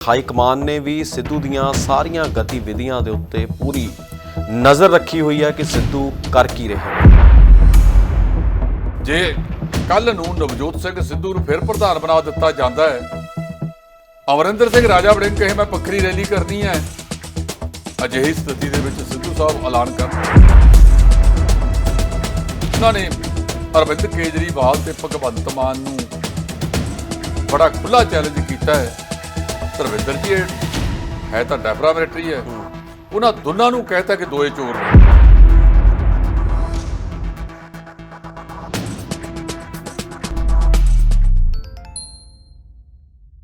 High command ਨੇ ਵੀ ਸਿੱਧੂ ਦੀਆਂ ਸਾਰੀਆਂ ਗਤੀਵਿਧੀਆਂ ਦੇ ਉੱਤੇ ਪੂਰੀ ਨਜ਼ਰ ਰੱਖੀ ਹੋਈ ਹੈ ਕਿ ਸਿੱਧੂ ਕਰ ਕੀ ਰਿਹਾ ਜੇ ਕੱਲ ਨੂੰ ਨਵਜੋਤ ਸਿੰਘ ਸਿੱਧੂ ਨੂੰ ਫਿਰ ਪ੍ਰਧਾਨ ਬਣਾ ਦਿੱਤਾ ਜਾਂਦਾ ਹੈ, ਅਮਰਿੰਦਰ ਸਿੰਘ ਰਾਜਾ ਵੜਿੰਗ ਕਹੇ, ਮੈਂ ਪੱਖਰੀ ਰੈਲੀ ਕਰਨੀ ਹੈ। ਅਜਿਹੀ ਸਥਿਤੀ ਦੇ ਵਿੱਚ ਸਿੱਧੂ ਸਾਹਿਬ ਐਲਾਨ ਕਰਨ ਉਹਨਾਂ ਨੇ ਅਰਵਿੰਦ ਕੇਜਰੀਵਾਲ ਤੇ ਭਗਵੰਤ ਮਾਨ ਨੂੰ ਬੜਾ ਖੁੱਲਾ ਚੈਲੰਜ ਕੀਤਾ ਹੈ। ਧਰਮਿੰਦਰ ਜੀ, ਇਹ ਹੈ ਤਾਂ ਡੈਫਰਾ ਮਿਲਟਰੀ ਹੈ ਉਹਨਾਂ ਦੋਨਾਂ ਨੂੰ ਕਹਿਤਾ ਕਿ ਦੋਏ ਚੋਰ ਨੇ।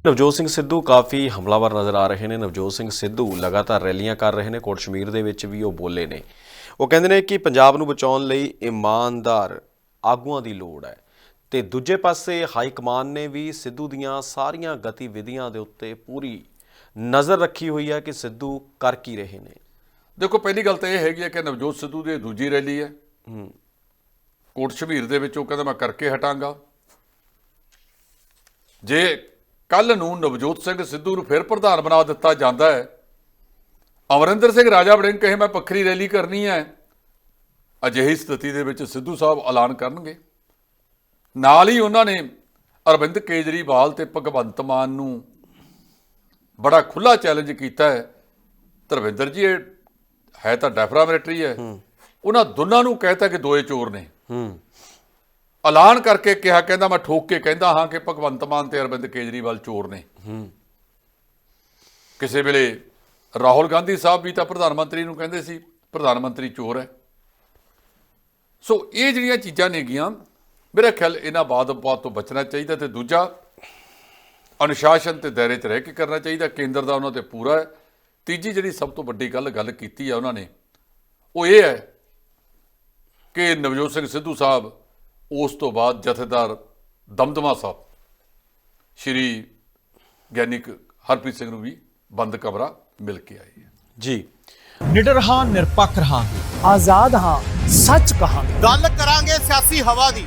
ਨਵਜੋਤ ਸਿੰਘ ਸਿੱਧੂ ਕਾਫੀ ਹਮਲਾਵਰ ਨਜ਼ਰ ਆ ਰਹੇ ਨੇ। ਨਵਜੋਤ ਸਿੰਘ ਸਿੱਧੂ ਲਗਾਤਾਰ ਰੈਲੀਆਂ ਕਰ ਰਹੇ ਨੇ। ਕੋਟ ਸ਼ਮੀਰ ਦੇ ਵਿੱਚ ਵੀ ਉਹ ਬੋਲੇ ਨੇ। ਉਹ ਕਹਿੰਦੇ ਨੇ ਕਿ ਪੰਜਾਬ ਨੂੰ ਬਚਾਉਣ ਲਈ ਇਮਾਨਦਾਰ ਆਗੂਆਂ ਦੀ ਲੋੜ ਹੈ। ਤੇ ਦੂਜੇ ਪਾਸੇ ਹਾਈ ਕਮਾਨ ਨੇ ਵੀ ਸਿੱਧੂ ਦੀਆਂ ਸਾਰੀਆਂ ਗਤੀਵਿਧੀਆਂ ਦੇ ਉੱਤੇ ਪੂਰੀ ਨਜ਼ਰ ਰੱਖੀ ਹੋਈ ਹੈ ਕਿ ਸਿੱਧੂ ਕਰ ਕੀ ਰਹੇ ਨੇ। ਦੇਖੋ ਪਹਿਲੀ ਗੱਲ ਤਾਂ ਇਹ ਹੈਗੀ ਹੈ ਕਿ ਨਵਜੋਤ ਸਿੱਧੂ ਦੀ ਦੂਜੀ ਰੈਲੀ ਹੈ। ਕੋਟ ਸ਼ਮੀਰ ਦੇ ਵਿੱਚ ਉਹ ਕਹਿੰਦਾ ਮੈਂ ਕਰਕੇ ਹਟਾਂਗਾ। ਜੇ ਕੱਲ ਨੂੰ ਨਵਜੋਤ ਸਿੰਘ ਸਿੱਧੂ ਨੂੰ ਫਿਰ ਪ੍ਰਧਾਨ ਬਣਾ ਦਿੱਤਾ ਜਾਂਦਾ ਹੈ ਅਮਰਿੰਦਰ ਸਿੰਘ ਰਾਜਾ ਵੜਿੰਗ ਕਹੇ ਮੈਂ ਪੱਖਰੀ ਰੈਲੀ ਕਰਨੀ ਹੈ। ਅਜਿਹੀ ਸਥਿਤੀ ਦੇ ਵਿੱਚ ਸਿੱਧੂ ਸਾਹਿਬ ਐਲਾਨ ਕਰਨਗੇ। ਨਾਲ ਹੀ ਉਹਨਾਂ ਨੇ ਅਰਵਿੰਦ ਕੇਜਰੀਵਾਲ ਤੇ ਭਗਵੰਤ ਮਾਨ ਨੂੰ ਬੜਾ ਖੁੱਲਾ ਚੈਲੰਜ ਕੀਤਾ ਹੈ। ਧਰਮਿੰਦਰ ਜੀ ਇਹ ਹੈ ਤਾਂ ਡੈਫਰਾ ਮਿਲਟਰੀ ਹੈ। ਉਹਨਾਂ ਦੋਨਾਂ ਨੂੰ ਕਹਿਤਾ ਕਿ ਦੋਏ ਚੋਰ ਨੇ। ਹੂੰ। ਐਲਾਨ ਕਰਕੇ ਕਿਹਾ ਕਹਿੰਦਾ ਮੈਂ ਠੋਕ ਕੇ ਕਹਿੰਦਾ ਹਾਂ ਕਿ ਭਗਵੰਤ ਮਾਨ ਤੇ ਅਰਵਿੰਦ ਕੇਜਰੀਵਾਲ ਚੋਰ ਨੇ। ਕਿਸੇ ਵੇਲੇ ਰਾਹੁਲ ਗਾਂਧੀ ਸਾਹਿਬ ਵੀ ਤਾਂ ਪ੍ਰਧਾਨ ਮੰਤਰੀ ਨੂੰ ਕਹਿੰਦੇ ਸੀ ਪ੍ਰਧਾਨ ਮੰਤਰੀ ਚੋਰ ਹੈ। ਸੋ ਇਹ ਜਿਹੜੀਆਂ ਚੀਜ਼ਾਂ ਨੇਗੀਆਂ ਮੇਰਾ ਖਿਆਲ ਇਹਨਾਂ ਬਾਦ ਬਾਤ ਤੋਂ ਬਚਣਾ ਚਾਹੀਦਾ ਤੇ ਦੂਜਾ ਅਨੁਸ਼ਾਸਨ ਤੇ ਦਾਇਰੇ 'ਚ ਰਹਿ ਕੇ ਕਰਨਾ ਚਾਹੀਦਾ ਕੇਂਦਰ ਦਾ ਉਹਨਾਂ ਤੇ ਪੂਰਾ ਹੈ। ਤੀਜੀ ਜਿਹੜੀ ਸਭ ਤੋਂ ਵੱਡੀ ਗੱਲ ਗੱਲ ਕੀਤੀ ਹੈ ਉਹਨਾਂ ਨੇ ਉਹ ਇਹ ਹੈ ਕਿ ਨਵਜੋਤ ਸਿੰਘ ਸਿੱਧੂ ਸਾਹਿਬ ਉਸ ਤੋਂ ਬਾਅਦ ਜਥੇਦਾਰ ਦਮਦਮਾ ਸਾਹਿਬ ਸ਼੍ਰੀ ਗਿਆਨਿਕ ਹਰਪ੍ਰੀਤ ਸਿੰਘ ਨੂੰ ਵੀ ਬੰਦ ਕਮਰਾ ਮਿਲ ਕੇ ਆਏ ਹੈ ਜੀ। ਨਿਡਰ ਹਾਂ ਨਿਰਪੱਖ ਰਹਾਂਗੇ। ਆਜ਼ਾਦ ਹਾਂ ਸੱਚ ਕਹਾਂਗੇ। ਗੱਲ ਕਰਾਂਗੇ ਸਿਆਸੀ ਹਵਾ ਦੀ।